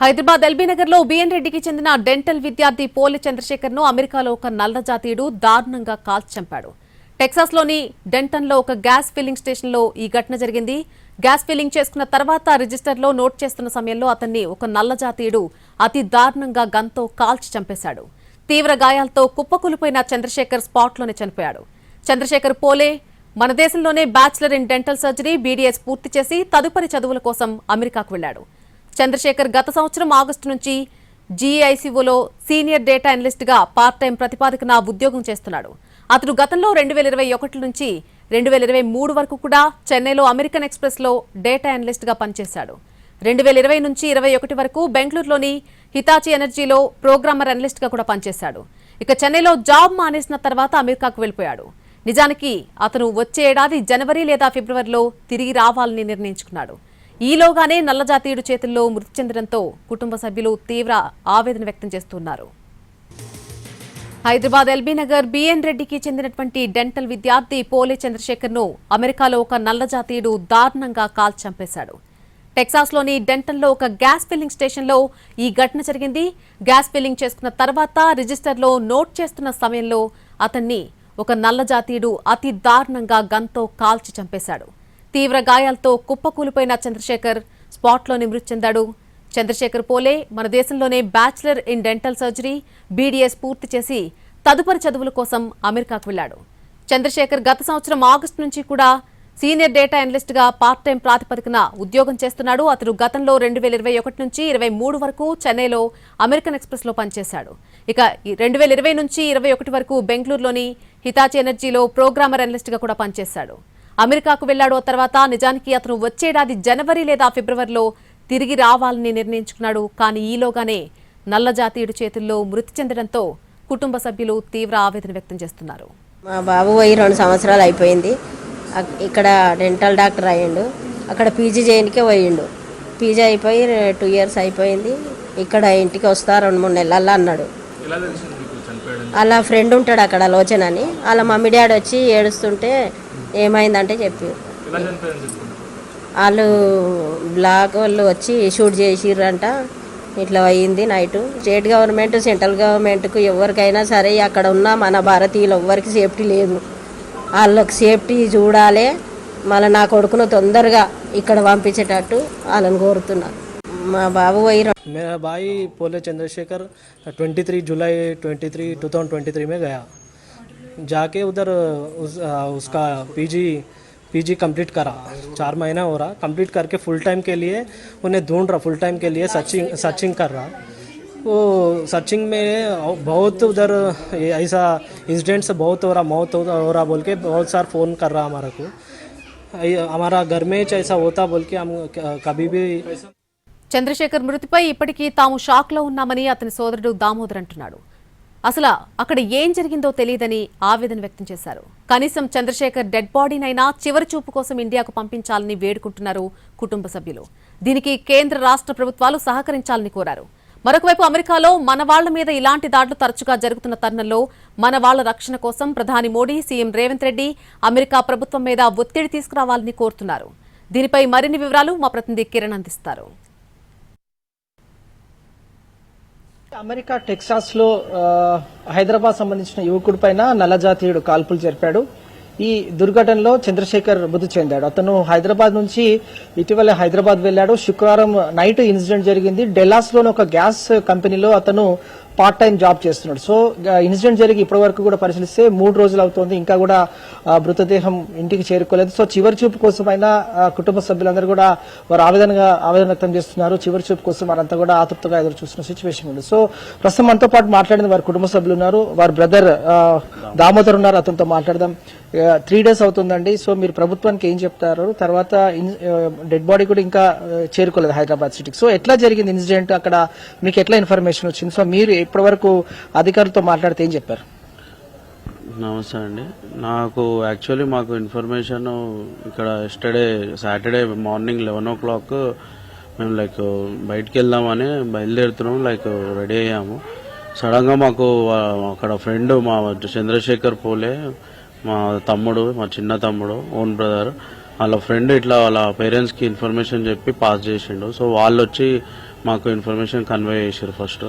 Hyderabad LB నగర్లో B N రెడ్డికి చెందిన డెంటల్ విద్యార్థి పోలి చంద్రశేఖర్ను అమెరికాలో ఒక నల్ల జాతీయుడు దారుణంగా కాల్చి చంపాడు. టెక్సాస్లోని డెంటన్లో ఒక గ్యాస్ ఫిల్లింగ్ స్టేషన్లో ఈ ఘటన జరిగింది. గ్యాస్ ఫిల్లింగ్ చేసుకున్న తర్వాత రిజిస్టర్లో నోట్ చేస్తున్న సమయంలో అతన్ని ఒక నల్ల జాతీయుడు అతి దారుణంగా గన్తో కాల్చి చంపేశాడు. తీవ్ర గాయాలతో కుప్పకూలిపోయిన చంద్రశేఖర్ స్పాట్లోనే చనిపోయాడు. చంద్రశేఖర్ పోలే మన దేశంలోనే bachelor in dental surgery BDS పూర్తి చేసి తదుపరి చదువుల కోసం అమెరికాకు వెళ్ళాడు చంద్రశేఖర్ గత సంవత్సరం ఆగస్టు నుంచి జీఐసీఓలో సీనియర్ డేటా అనలిస్ట్గా పార్ట్ టైం ప్రతిపాదికన ఉద్యోగం చేస్తున్నాడు. అతడు గతంలో రెండు వేల ఇరవై ఒకటి నుంచి రెండు వేల ఇరవై మూడు వరకు కూడా చెన్నైలో అమెరికన్ ఎక్స్ప్రెస్లో డేటా అనలిస్ట్గా పనిచేశాడు. రెండు వేల ఇరవై నుంచి ఇరవై ఒకటి వరకు బెంగళూరులోని హితాచి ఎనర్జీలో ప్రోగ్రామర్ అనలిస్ట్గా కూడా పనిచేశాడు. ఇక చెన్నైలో జాబ్ మానేసిన తర్వాత అమెరికాకు వెళ్ళిపోయాడు. నిజానికి అతను వచ్చే ఏడాది జనవరి లేదా ఫిబ్రవరిలో తిరిగి రావాలని నిర్ణయించుకున్నాడు. ఈలోగానే నల్లజాతీయుడు చేతుల్లో మృతి చెందడంతో కుటుంబ సభ్యులు తీవ్ర ఆవేదన వ్యక్తం చేస్తున్నారు. హైదరాబాద్ ఎల్బీ నగర్ బిఎన్ రెడ్డికి చెందినటువంటి డెంటల్ విద్యార్థి పోలే చంద్రశేఖర్ను అమెరికాలో ఒక నల్లజాతీయుడు దారుణంగా కాల్చి చంపేశాడు. టెక్సాస్లోని డెంటన్లో ఒక గ్యాస్ ఫిల్లింగ్ స్టేషన్లో ఈ ఘటన జరిగింది. గ్యాస్ ఫిల్లింగ్ చేసుకున్న తర్వాత రిజిస్టర్లో నోట్ చేస్తున్న సమయంలో అతన్ని ఒక నల్ల జాతీయుడు అతి దారుణంగా గన్తో కాల్చి చంపేశాడు. తీవ్ర గాయాలతో కుప్పకూలిపోయిన చంద్రశేఖర్ స్పాట్లోనే మృతి చెందాడు చంద్రశేఖర్ పోలే మన దేశంలోనే bachelor in dental surgery BDS పూర్తి చేసి తదుపరి చదువుల కోసం అమెరికాకు వెళ్ళాడు చంద్రశేఖర్ గత సంవత్సరం ఆగస్టు నుంచి కూడా సీనియర్ డేటా అనలిస్ట్గా పార్ట్ టైం ప్రాతిపదికన ఉద్యోగం చేస్తున్నాడు. అతడు గతంలో రెండు వేల ఇరవై ఒకటి నుంచి ఇరవై మూడు వరకు చెన్నైలో అమెరికన్ ఎక్స్ప్రెస్లో పనిచేశాడు. ఇక రెండు వేల ఇరవై నుంచి ఇరవై ఒకటి వరకు బెంగళూరులోని హితాచి ఎనర్జీలో ప్రోగ్రామర్ అనలిస్ట్గా కూడా పనిచేశాడు. అమెరికాకు వెళ్ళాడు తర్వాత నిజానికి అతను వచ్చేడాది జనవరి లేదా ఫిబ్రవరిలో తిరిగి రావాలని నిర్ణయించుకున్నాడు. కానీ ఈలోగానే నల్ల జాతీయుడి చేతుల్లో మృతి చెందడంతో కుటుంబ సభ్యులు తీవ్ర ఆవేదన వ్యక్తం చేస్తున్నారు. మా బాబు పోయి రెండు సంవత్సరాలు అయిపోయింది. ఇక్కడ డెంటల్ డాక్టర్ అయ్యిండు. అక్కడ పీజీ చేయనికే పోయిండు. పీజీ అయిపోయి టూ ఇయర్స్ అయిపోయింది. ఇక్కడ ఇంటికి వస్తా రెండు మూడు నెలల్లో అన్నాడు. వాళ్ళ ఫ్రెండ్ ఉంటాడు అక్కడ లోచన్ అని వాళ్ళ మమ్మీ డాడీ వచ్చి ఏడుస్తుంటే ఏమైందంటే చెప్పి ఎలా చనిపోయాడని చెప్పుకున్నారు వాళ్ళు బ్లాక్ వాళ్ళు వచ్చి షూట్ చేసిర్రంట ఇట్లా అయ్యింది నైట్ స్టేట్ గవర్నమెంట్ సెంట్రల్ గవర్నమెంట్కు ఎవరికైనా సరే అక్కడ ఉన్న మన భారతీయులు ఎవ్వరికి సేఫ్టీ లేదు వాళ్ళకి సేఫ్టీ చూడాలి మళ్ళీ నా కొడుకును తొందరగా ఇక్కడ పంపించేటట్టు వాళ్ళని కోరుతున్నా మా బాబు పోయి రెండు मेरा भाई पोले चंद्रशेखर 23 जुलाई 23 2023 में गया जाके उधर उस, आ, उसका पीजी पीजी कंप्लीट करा चार महीना हो रहा कंप्लीट करके फुल टाइम के लिए उन्हें ढूंढ रहा फुल टाइम के लिए सर्चिंग सर्चिंग कर रहा वो सर्चिंग में बहुत उधर ये ऐसा इंसिडेंट्स बहुत हो रहा मौत हो हो रहा बोल के बहुत सारा फ़ोन कर रहा हमारा को ये हमारा घर में ही ऐसा होता बोल के हम कभी भी చంద్రశేఖర్ మృతిపై ఇప్పటికీ తాము షాక్ లో ఉన్నామని అతని సోదరుడు దామోదర్ అంటున్నాడు అసలు అక్కడ ఏం జరిగిందో తెలియదని ఆవేదన వ్యక్తం చేశారు. కనీసం చంద్రశేఖర్ డెడ్ బాడీనైనా చివరి చూపు కోసం ఇండియాకు పంపించాలని వేడుకుంటున్నారు కుటుంబ సభ్యులు. దీనికి కేంద్ర రాష్ట్ర ప్రభుత్వాలు సహకరించాలని కోరారు. మరొకవైపు అమెరికాలో మన వాళ్ళ మీద ఇలాంటి దాడులు తరచుగా జరుగుతున్న తరుణంలో మన వాళ్ళ రక్షణ కోసం ప్రధాని మోడీ సీఎం రేవంత్ రెడ్డి అమెరికా ప్రభుత్వం మీద ఒత్తిడి తీసుకురావాలని కోరుతున్నారు. దీనిపై మరిన్ని వివరాలు మా ప్రతినిధి కిరణ్ అందిస్తారు. అమెరికా టెక్సాస్లో హైదరాబాద్ సంబంధించిన యువకుడి పైన నల్లజాతీయుడు కాల్పులు జరిపాడు. ఈ దుర్ఘటనలో చంద్రశేఖర్ మృతి చెందాడు. అతను హైదరాబాద్ నుంచి ఇటీవల హైదరాబాద్ వెళ్ళాడు. శుక్రవారం నైట్ ఇన్సిడెంట్ జరిగింది. డెల్లాస్లోని ఒక గ్యాస్ కంపెనీలో అతను పార్ట్ టైం జాబ్ చేస్తున్నాడు. సో ఇన్సిడెంట్ జరిగి ఇప్పటి వరకు కూడా పరిశీలిస్తే మూడు రోజులు అవుతోంది. ఇంకా కూడా మృతదేహం ఇంటికి చేరుకోలేదు. సో చివరి చూపు కోసమైన కుటుంబ సభ్యులందరూ కూడా వారు ఆవేదనగా ఆవేదన వ్యక్తం చేస్తున్నారు. చివరి చూపు కోసం వారంతా కూడా ఆతృప్తగా ఎదురు చూస్తున్న సిచ్యువేషన్ ఉంది. సో ప్రస్తుతం మనతో పాటు మాట్లాడిన వారి కుటుంబ సభ్యులు ఉన్నారు. వారి బ్రదర్ దామోదర్ ఉన్నారు. అతనితో మాట్లాడదాం. త్రీ డేస్ అవుతుందండి. సో మీరు ప్రభుత్వానికి ఏం చెప్తారు? తర్వాత డెడ్ బాడీ కూడా ఇంకా చేరుకోలేదు హైదరాబాద్ సిటీకి సో ఎట్లా జరిగింది ఇన్సిడెంట్ అక్కడ మీకు ఎట్లా ఇన్ఫర్మేషన్ వచ్చింది? సో మీరు ఇప్పటి వరకు అధికారులతో మాట్లాడితే ఏం చెప్పారు? నమస్తే అండి. నాకు యాక్చువల్లీ మాకు ఇన్ఫర్మేషన్ ఇక్కడ yesterday Saturday morning eleven o'clock మేము లైక్ బయటికి వెళ్దామని బయలుదేరుతున్నాం లైక్ రెడీ అయ్యాము. సడన్గా మాకు అక్కడ ఫ్రెండ్ మా చంద్రశేఖర్ పోలే మా తమ్ముడు మా చిన్న తమ్ముడు ఓన్ బ్రదర్ వాళ్ళ ఫ్రెండ్ ఇట్లా వాళ్ళ పేరెంట్స్కి ఇన్ఫర్మేషన్ చెప్పి పాస్ చేసిండు. సో వాళ్ళు వచ్చి మాకు ఇన్ఫర్మేషన్ కన్వే చేసారు ఫస్ట్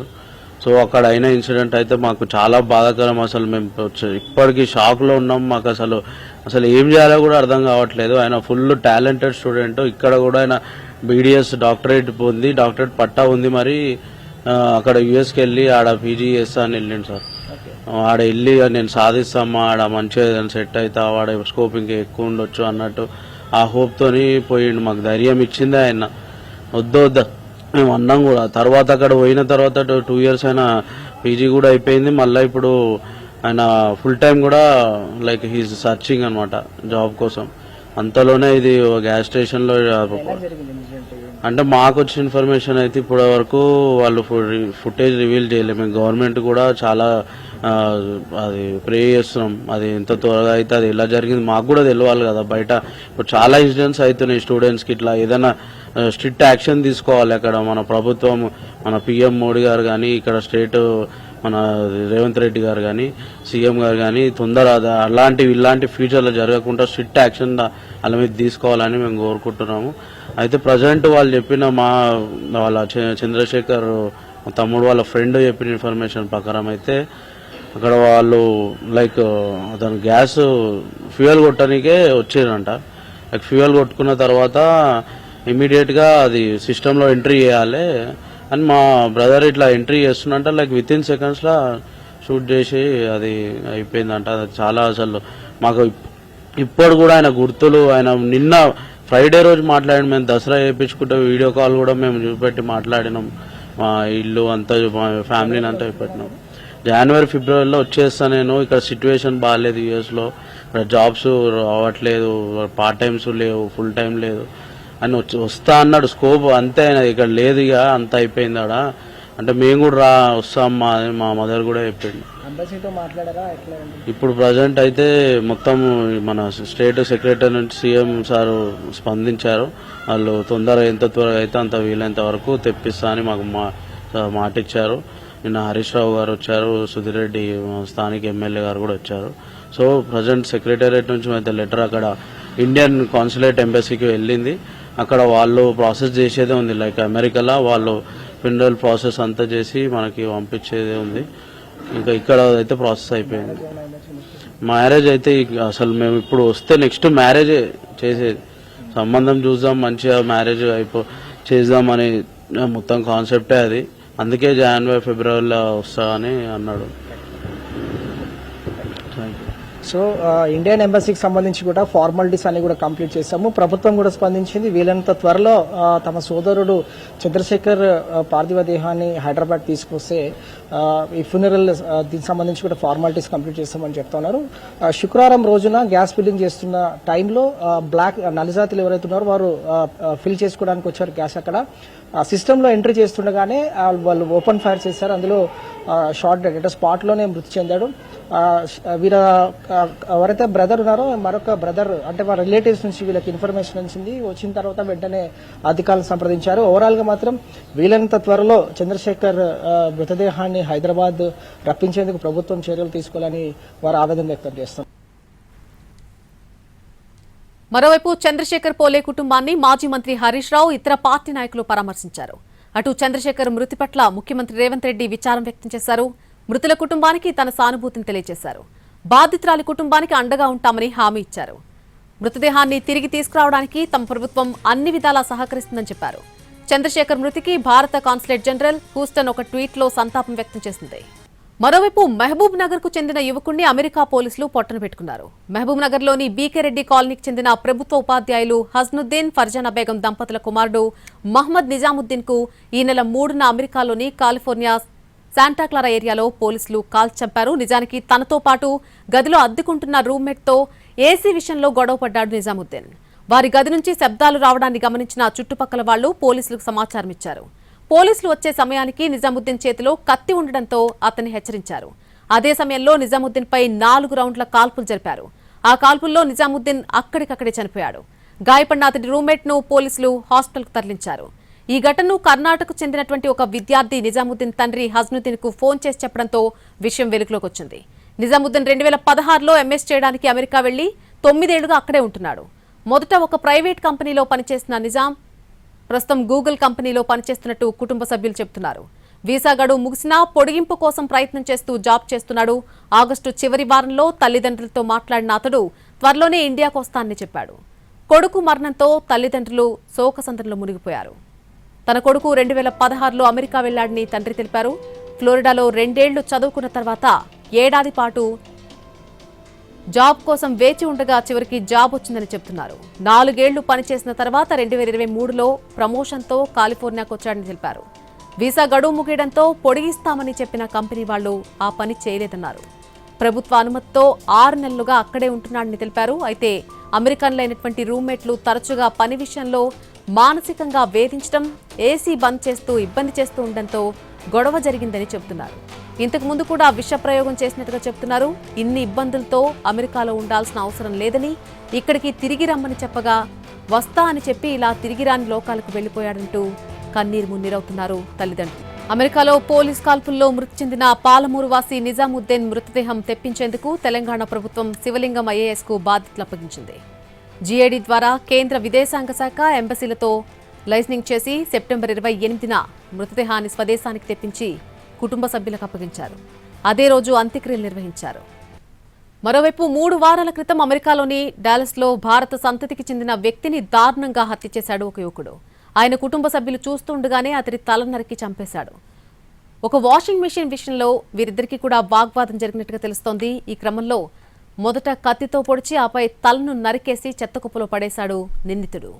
సో అక్కడ అయిన ఇన్సిడెంట్ అయితే మాకు చాలా బాధాకరం అసలు. మేము ఇప్పటికీ షాక్లో ఉన్నాం. మాకు అసలు అసలు ఏం చేయాలో కూడా అర్థం కావట్లేదు. ఆయన ఫుల్ టాలెంటెడ్ స్టూడెంట్ ఇక్కడ కూడా ఆయన బీడిఎస్ డాక్టరేట్ పొంది డాక్టరేట్ పట్టా ఉంది మరి. అక్కడ యుఎస్కి వెళ్ళి ఆడ పీజీ చేస్తా అని వెళ్ళిండు సార్. ఆడ వెళ్ళి నేను సాధిస్తామా ఆడ మంచిగా సెట్ అవుతా ఆడ స్కోప్ ఇంకా ఎక్కువ ఉండొచ్చు అన్నట్టు ఆ హోప్తోని పోయిండు. మాకు ధైర్యం ఇచ్చిందే ఆయన. వద్దు వద్దా. మేము అన్నాం కూడా. తర్వాత అక్కడ పోయిన తర్వాత టూ ఇయర్స్ అయినా పీజీ కూడా అయిపోయింది. మళ్ళీ ఇప్పుడు ఆయన ఫుల్ టైం కూడా లైక్ హీస్ సర్చింగ్ అనమాట జాబ్ కోసం. అంతలోనే ఇది గ్యాస్ స్టేషన్లో అంటే మాకు వచ్చిన ఇన్ఫర్మేషన్ అయితే ఇప్పటి వరకు వాళ్ళు ఫుటేజ్ రివీల్ చేయలేము మేము గవర్నమెంట్ కూడా చాలా అది ప్రే చేస్తున్నాం. అది ఎంత త్వరగా అయితే అది ఎలా జరిగింది మాకు కూడా తెలియాలి కదా బయట. ఇప్పుడు చాలా ఇన్సిడెంట్స్ అవుతున్నాయి స్టూడెంట్స్కి ఇట్లా ఏదైనా స్ట్రిక్ట్ యాక్షన్ తీసుకోవాలి అక్కడ మన ప్రభుత్వం మన పిఎం మోడీ గారు కానీ ఇక్కడ స్టేట్ మన రేవంత్ రెడ్డి గారు కానీ సీఎం గారు కానీ తొందర అలాంటివి ఇలాంటి ఫ్యూచర్లో జరగకుండా స్ట్రిక్ట్ యాక్షన్ వాళ్ళ మీద తీసుకోవాలని మేము కోరుకుంటున్నాము. అయితే ప్రజెంట్ వాళ్ళు చెప్పిన మా వాళ్ళ చ- చంద్రశేఖర్ తమ్ముడు వాళ్ళ ఫ్రెండ్ చెప్పిన ఇన్ఫర్మేషన్ ప్రకారం అయితే అక్కడ వాళ్ళు లైక్ అతను గ్యాస్ ఫ్యూయల్ కొట్టడానికే వచ్చారంట లైక్ ఫ్యూయల్ కొట్టుకున్న తర్వాత ఇమీడియట్గా అది సిస్టంలో ఎంట్రీ చేయాలి అని మా బ్రదర్ ఇట్లా ఎంట్రీ చేస్తున్నంట లైక్ విత్ ఇన్ సెకండ్స్లో షూట్ చేసి అది అయిపోయిందంట. అది చాలా అసలు మాకు ఇప్పుడు కూడా ఆయన గుర్తులు ఆయన నిన్న ఫ్రైడే రోజు మాట్లాడి మేము దసరా చేయించుకుంటే వీడియో కాల్ కూడా మేము చూపెట్టి మాట్లాడినాం. మా ఇల్లు అంతా మా ఫ్యామిలీని అంతా చూపెట్టినాం. జనవరి ఫిబ్రవరిలో వచ్చేస్తా నేను. ఇక్కడ సిచ్యువేషన్ బాగాలేదు యూఎస్లో ఇక్కడ జాబ్స్ రావట్లేదు. పార్ట్ టైమ్స్ లేవు ఫుల్ టైం లేదు. అని వచ్చి వస్తా అన్నాడు. స్కోప్ అంతే ఇక్కడ లేదు ఇక. అంత అయిపోయింది ఆడ. అంటే మేము కూడా రా వస్తాం. మా మా మదర్ కూడా ఉంది? ఇప్పుడు ప్రజెంట్ అయితే మొత్తం మన స్టేట్ సెక్రటరీ నుంచి సీఎం సారు స్పందించారు. వాళ్ళు తొందరగా ఎంత త్వరగా అయితే అంత వీలైనంత వరకు తెప్పిస్తా అని మాకు మా మాట ఇచ్చారు నిన్న హరీష్ రావు గారు వచ్చారు సుధీర్ రెడ్డి స్థానిక ఎమ్మెల్యే గారు కూడా వచ్చారు. సో ప్రజెంట్ సెక్రటేరియట్ నుంచి అయితే లెటర్ అక్కడ ఇండియన్ కాన్సులేట్ ఎంబసీకి వెళ్ళింది. అక్కడ వాళ్ళు ప్రాసెస్ చేసేదే ఉంది. లైక్ అమెరికాలో వాళ్ళు ఫినరల్ ప్రాసెస్ అంతా చేసి మనకి పంపించేదే ఉంది. ఇంకా ఇక్కడ అయితే ప్రాసెస్ అయిపోయింది. మ్యారేజ్ అయితే అసలు మేము ఇప్పుడు వస్తే నెక్స్ట్ మ్యారేజ్ చేసేది. సంబంధం చూద్దాం మంచిగా మ్యారేజ్ అయిపో చేద్దామని మొత్తం కాన్సెప్టే అది. అందుకే జనవరి ఫిబ్రవరిలో వస్తా అని అన్నాడు. సో ఇండియన్ ఎంబసీకి సంబంధించి కూడా ఫార్మాలిటీస్ అన్ని కూడా కంప్లీట్ చేశాము. ప్రభుత్వం కూడా స్పందించింది. వీలైనంత త్వరలో తమ సోదరుడు చంద్రశేఖర్ పార్థివ దేహాన్ని హైదరాబాద్ తీసుకొస్తే ఈ ఫ్యూనరల్ దీనికి సంబంధించి కూడా ఫార్మాలిటీస్ కంప్లీట్ చేస్తామని చెప్తున్నారు. శుక్రవారం రోజున గ్యాస్ ఫిల్లింగ్ చేస్తున్న టైంలో బ్లాక్ నలిజాతులు ఎవరైతే ఉన్నారో వారు ఫిల్ చేసుకోవడానికి వచ్చారు గ్యాస్ అక్కడ. సిస్టంలో ఎంట్రీ చేస్తుండగానే వాళ్ళు ఓపెన్ ఫైర్ చేశారు. అందులో షార్ట్ డెడ్ అంటే స్పాట్లోనే మృతి చెందాడు. వీర ఎవరైతే బ్రదర్ ఉన్నారో మరొక బ్రదర్ అంటే మా రిలేటివ్స్ నుంచి వీళ్ళకి ఇన్ఫర్మేషన్ వచ్చింది వచ్చిన తర్వాత వెంటనే అధికారులను సంప్రదించారు. ఓవరాల్గా మాత్రం వీలైనంత త్వరలో చంద్రశేఖర్ మృతదేహాన్ని హైదరాబాద్ రప్పించేందుకు ప్రభుత్వం చర్యలు తీసుకోవాలని వారు ఆవేదన వ్యక్తం చేస్తున్నారు. మరోవైపు చంద్రశేఖర్ పోలే కుటుంబాన్ని మాజీ మంత్రి హరీష్ రావు ఇతర పార్టీ నాయకులు పరామర్శించారు. అటు చంద్రశేఖర్ మృతి పట్ల ముఖ్యమంత్రి రేవంత్ రెడ్డి విచారం వ్యక్తం చేశారు. మృతుల కుటుంబానికి తన సానుభూతిని తెలియజేశారు. బాధితురాలి కుటుంబానికి అండగా ఉంటామని హామీ ఇచ్చారు. మృతదేహాన్ని తిరిగి తీసుకురావడానికి తమ ప్రభుత్వం అన్ని విధాలా సహకరిస్తుందని చెప్పారు. చంద్రశేఖర్ మృతికి భారత కాన్సులేట్ జనరల్ హూస్టన్ ఒక ట్వీట్లో సంతాపం వ్యక్తం చేసింది. మరోవైపు మహబూబ్ నగర్కు చెందిన యువకుణ్ణి అమెరికా పోలీసులు పొట్టన పెట్టుకున్నారు. మహబూబ్ నగర్లోని బీకే కాలనీకి చెందిన ప్రభుత్వ ఉపాధ్యాయులు హజ్నుద్దీన్ ఫర్జానా బేగం దంపతుల కుమారుడు మహ్మద్ నిజాముద్దీన్కు ఈ నెల మూడున అమెరికాలోని కాలిఫోర్నియా శాంటాక్లారా ఏరియాలో పోలీసులు కాల్ చంపారు. నిజానికి తనతో పాటు గదిలో అద్దెకుంటున్న రూమ్మేట్తో ఏసీ విషయంలో గొడవపడ్డాడు నిజాముద్దీన్. వారి గది నుంచి శబ్దాలు రావడాన్ని గమనించిన చుట్టుపక్కల వాళ్ళు పోలీసులకు సమాచారం ఇచ్చారు. పోలీసులు వచ్చే సమయానికి నిజాముద్దీన్ చేతిలో కత్తి ఉండడంతో అతన్ని హెచ్చరించారు. అదే సమయంలో నిజాముద్దీన్ పై నాలుగు రౌండ్ల కాల్పులు జరిపారు. ఆ కాల్పుల్లో నిజాముద్దీన్ అక్కడికక్కడే చనిపోయాడు. గాయపడిన అతడి రూమ్మేట్ను పోలీసులు హాస్పిటల్కు తరలించారు. ఈ ఘటనను కర్ణాటకకు చెందినటువంటి ఒక విద్యార్థి నిజాముద్దీన్ తండ్రి హజ్నుద్దీన్కు ఫోన్ చేసి చెప్పడంతో విషయం వెలుగులోకి వచ్చింది. నిజాముద్దీన్ రెండు వేల పదహారులో ఎంఎస్ చేయడానికి అమెరికా వెళ్ళి తొమ్మిదేళ్ళుగా అక్కడే ఉంటున్నాడు. మొదట ఒక ప్రైవేట్ కంపెనీలో పనిచేసిన నిజాం ప్రస్తుతం గూగుల్ కంపెనీలో పనిచేస్తున్నట్టు కుటుంబ సభ్యులు చెబుతున్నారు. వీసా గడువు ముగిసినా పొడిగింపు కోసం ప్రయత్నం చేస్తూ జాబ్ చేస్తున్నాడు. ఆగస్టు చివరి వారంలో తల్లిదండ్రులతో మాట్లాడిన అతడు త్వరలోనే ఇండియాకు వస్తానని చెప్పాడు. కొడుకు మరణంతో తల్లిదండ్రులు శోకసంద్రంలో మునిగిపోయారు. తన కొడుకు రెండు వేల పదహారులో అమెరికా వెళ్ళాడని తండ్రి తెలిపారు. ఫ్లోరిడాలో రెండేళ్ళు చదువుకున్న తర్వాత ఏడాది పాటు జాబ్ కోసం వేచి ఉండగా చివరికి జాబ్ వచ్చిందని చెప్తున్నారు నాలుగేళ్ళు పనిచేసిన తర్వాత రెండు వేల ఇరవై మూడులో ప్రమోషన్తో కాలిఫోర్నియాకు వచ్చాడని తెలిపారు. వీసా గడువు ముగియడంతో పొడిగిస్తామని చెప్పిన కంపెనీ వాళ్ళు ఆ పని చేయలేదన్నారు. ప్రభుత్వ అనుమతితో ఆరు నెలలుగా అక్కడే ఉంటున్నాడని తెలిపారు. అయితే అమెరికన్లైనటువంటి రూమ్మేట్లు తరచుగా పని విషయంలో మానసికంగా వేధించడం ఏసీ బంద్ చేస్తూ ఇబ్బంది చేస్తూ ఉండడంతో గొడవ జరిగిందని చెబుతున్నారు. ఇంతకు ముందు కూడా విష ప్రయోగం చేసినట్టుగా చెప్తున్నారు ఇన్ని ఇబ్బందులతో అమెరికాలో ఉండాల్సిన అవసరం లేదని ఇక్కడికి తిరిగి రమ్మని చెప్పగా వస్తా అని చెప్పి ఇలా తిరిగి రాని లోకాలకు వెళ్ళిపోయాడంటూ కన్నీరు మున్నీరవుతున్నారు తల్లిదండ్రులు. అమెరికాలో పోలీస్ కాల్పుల్లో మృతి చెందిన పాలమూరు వాసి నిజాముద్దీన్ మృతదేహం తెప్పించేందుకు తెలంగాణ ప్రభుత్వం శివలింగం ఐఏఎస్కు బాధ్యతలు అప్పగించింది. జీఏడీ ద్వారా కేంద్ర విదేశాంగ శాఖ ఎంబసీలతో లైసెన్సింగ్ చేసి సెప్టెంబర్ ఇరవై ఎనిమిదిన మృతదేహాన్ని స్వదేశానికి తెప్పించి కుటుంబ సభ్యులకు అప్పగించారు. అదే రోజు అంత్యక్రియలు నిర్వహించారు. మరోవైపు మూడు వారాల క్రితం అమెరికాలోని డాలస్లో భారత సంతతికి చెందిన వ్యక్తిని దారుణంగా హత్య చేశాడు ఒక యువకుడు. ఆయన కుటుంబ సభ్యులు చూస్తుండగానే అతడి తల నరికి చంపేశాడు. ఒక వాషింగ్ మెషిన్ విషయంలో వీరిద్దరికీ కూడా వాగ్వాదం జరిగినట్టుగా తెలుస్తోంది. ఈ క్రమంలో మొదట కత్తితో పొడిచి ఆపై తలను నరికేసి చెత్తకుప్పలో పడేశాడు నిందితుడు.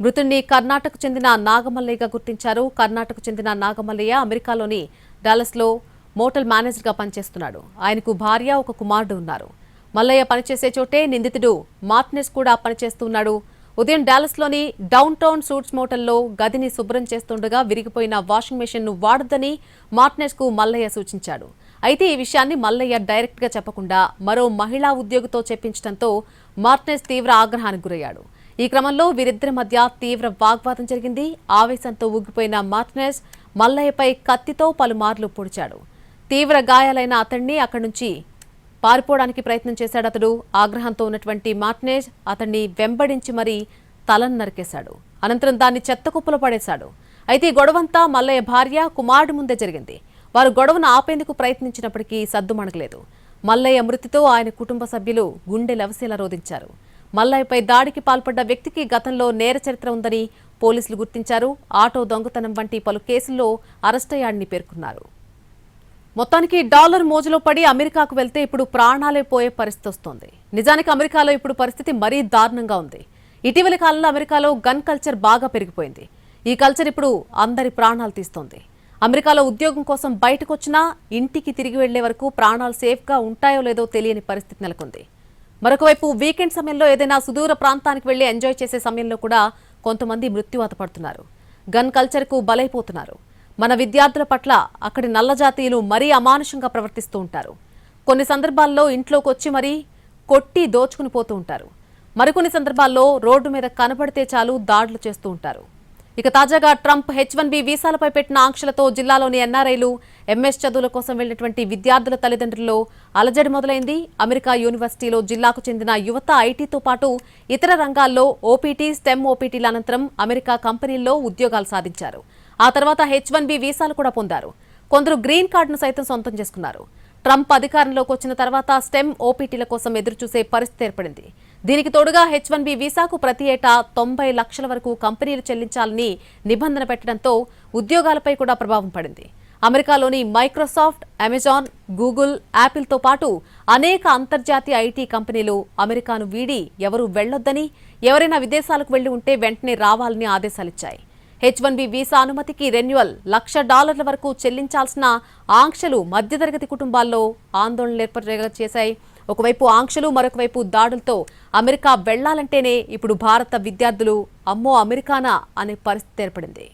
మృతుడిని కర్ణాటకకు చెందిన నాగమల్లయ్యగా గుర్తించారు. కర్ణాటకకు చెందిన నాగమల్లయ్య అమెరికాలోని డాలస్లో మోటల్ మేనేజర్గా పనిచేస్తున్నాడు. ఆయనకు భార్య ఒక కుమారుడు ఉన్నారు. మల్లయ్య పనిచేసే చోటే నిందితుడు మార్టినెస్ కూడా పనిచేస్తున్నాడు. ఉదయం డాలస్లోని డౌన్ టౌన్ సూట్స్ మోటల్లో గదిని శుభ్రం చేస్తుండగా విరిగిపోయిన వాషింగ్ మెషిన్ను వాడొద్దని మార్టినెస్కు మల్లయ్య సూచించాడు. అయితే ఈ విషయాన్ని మల్లయ్య డైరెక్ట్గా చెప్పకుండా మరో మహిళా ఉద్యోగితో చెప్పించడంతో మార్టినెస్ తీవ్ర ఆగ్రహానికి గురయ్యాడు. ఈ క్రమంలో వీరిద్దరి మధ్య తీవ్ర వాగ్వాదం జరిగింది. ఆవేశంతో ఊగిపోయిన మార్టినెస్ మల్లయ్యపై కత్తితో పలుమార్లు పొడిచాడు. తీవ్ర గాయాలైన అతన్ని అక్కడి నుంచి పారిపోవడానికి ప్రయత్నం చేశాడు అతడు. ఆగ్రహంతో ఉన్నటువంటి మార్టినేజ్ అతన్ని వెంబడించి మరీ తలను నరికేశాడు. అనంతరం దాన్ని చెత్తకుప్పలో పడేశాడు. అయితే ఈ గొడవంతా మల్లయ్య భార్య కుమారుడు ముందే జరిగింది. వారు గొడవను ఆపేందుకు ప్రయత్నించినప్పటికీ సద్దుమణగలేదు మల్లయ్య మృతితో ఆయన కుటుంబ సభ్యులు గుండె లవసేలా రోధించారు. మల్లయ్యపై దాడికి పాల్పడ్డ వ్యక్తికి గతంలో నేర చరిత్ర ఉందని పోలీసులు గుర్తించారు. ఆటో దొంగతనం వంటి పలు కేసుల్లో అరెస్టయ్యాడని పేర్కొన్నారు. మొత్తానికి డాలర్ మోజులో పడి అమెరికాకు వెళ్తే ఇప్పుడు ప్రాణాలే పోయే పరిస్థితి వస్తోంది. నిజానికి అమెరికాలో ఇప్పుడు పరిస్థితి మరీ దారుణంగా ఉంది. ఇటీవలి కాలంలో అమెరికాలో గన్ కల్చర్ బాగా పెరిగిపోయింది. ఈ కల్చర్ ఇప్పుడు అందరి ప్రాణాలు తీస్తోంది. అమెరికాలో ఉద్యోగం కోసం బయటకు వచ్చినా ఇంటికి తిరిగి వెళ్ళే వరకు ప్రాణాలు సేఫ్గా ఉంటాయో లేదో తెలియని పరిస్థితి నెలకొంది. మరొకవైపు వీకెండ్ సమయంలో ఏదైనా సుదూర ప్రాంతానికి వెళ్ళి ఎంజాయ్ చేసే సమయంలో కూడా కొంతమంది మృత్యువాత పడుతున్నారు. గన్ కల్చర్కు బలైపోతున్నారు. మన విద్యార్థుల పట్ల అక్కడి నల్ల జాతీయులు మరీ అమానుషంగా ప్రవర్తిస్తూ ఉంటారు. కొన్ని సందర్భాల్లో ఇంట్లోకి వచ్చి మరీ కొట్టి దోచుకుని పోతూ ఉంటారు. మరికొన్ని సందర్భాల్లో రోడ్డు మీద కనబడితే చాలు దాడులు చేస్తూ ఉంటారు. ఇక తాజాగా ట్రంప్ హెచ్ వన్ బి వీసాలపై పెట్టిన ఆంక్షలతో జిల్లాలోని ఎన్ఆర్ఐలు ఎంఎస్ చదువుల కోసం వెళ్ళినటువంటి విద్యార్థుల తల్లిదండ్రుల్లో అలజడి మొదలైంది. అమెరికా యూనివర్సిటీలో జిల్లాకు చెందిన యువత ఐటీతో పాటు ఇతర రంగాల్లో ఓపీటీ స్టెమ్ ఓపీటీల అనంతరం అమెరికా కంపెనీల్లో ఉద్యోగాలు సాధించారు. ఆ తర్వాత హెచ్ వన్ బి వీసాలు కూడా పొందారు. కొందరు గ్రీన్ కార్డును సైతం సొంతం చేసుకున్నారు. ట్రంప్ అధికారంలోకి వచ్చిన తర్వాత స్టెమ్ ఓపీటీల కోసం ఎదురుచూసే పరిస్థితి ఏర్పడింది. దీనికి తోడుగా హెచ్ వన్ బి వీసాకు ప్రతి ఏటా తొంభై లక్షల వరకు కంపెనీలు చెల్లించాలని నిబంధన పెట్టడంతో ఉద్యోగాలపై కూడా ప్రభావం పడింది. అమెరికాలోని మైక్రోసాఫ్ట్ అమెజాన్ గూగుల్ యాపిల్తో పాటు అనేక అంతర్జాతీయ ఐటీ కంపెనీలు అమెరికాను వీడి ఎవరూ వెళ్ళొద్దని ఎవరైనా విదేశాలకు వెళ్ళి ఉంటే వెంటనే రావాలని ఆదేశాలిచ్చాయి. హెచ్ వన్ బి వీసా అనుమతికి రెన్యువల్ లక్ష డాలర్ల వరకు చెల్లించాల్సిన ఆంక్షలు మధ్యతరగతి కుటుంబాల్లో ఆందోళనలు ఏర్పడేలా చేశాయి. ఒకవైపు ఆంక్షలు మరొక వైపు దాడులతో అమెరికా వెళ్ళాలంటేనే ఇప్పుడు భారత విద్యార్థులు అమ్మో అమెరికానా అనే పరిస్థితి ఏర్పడింది.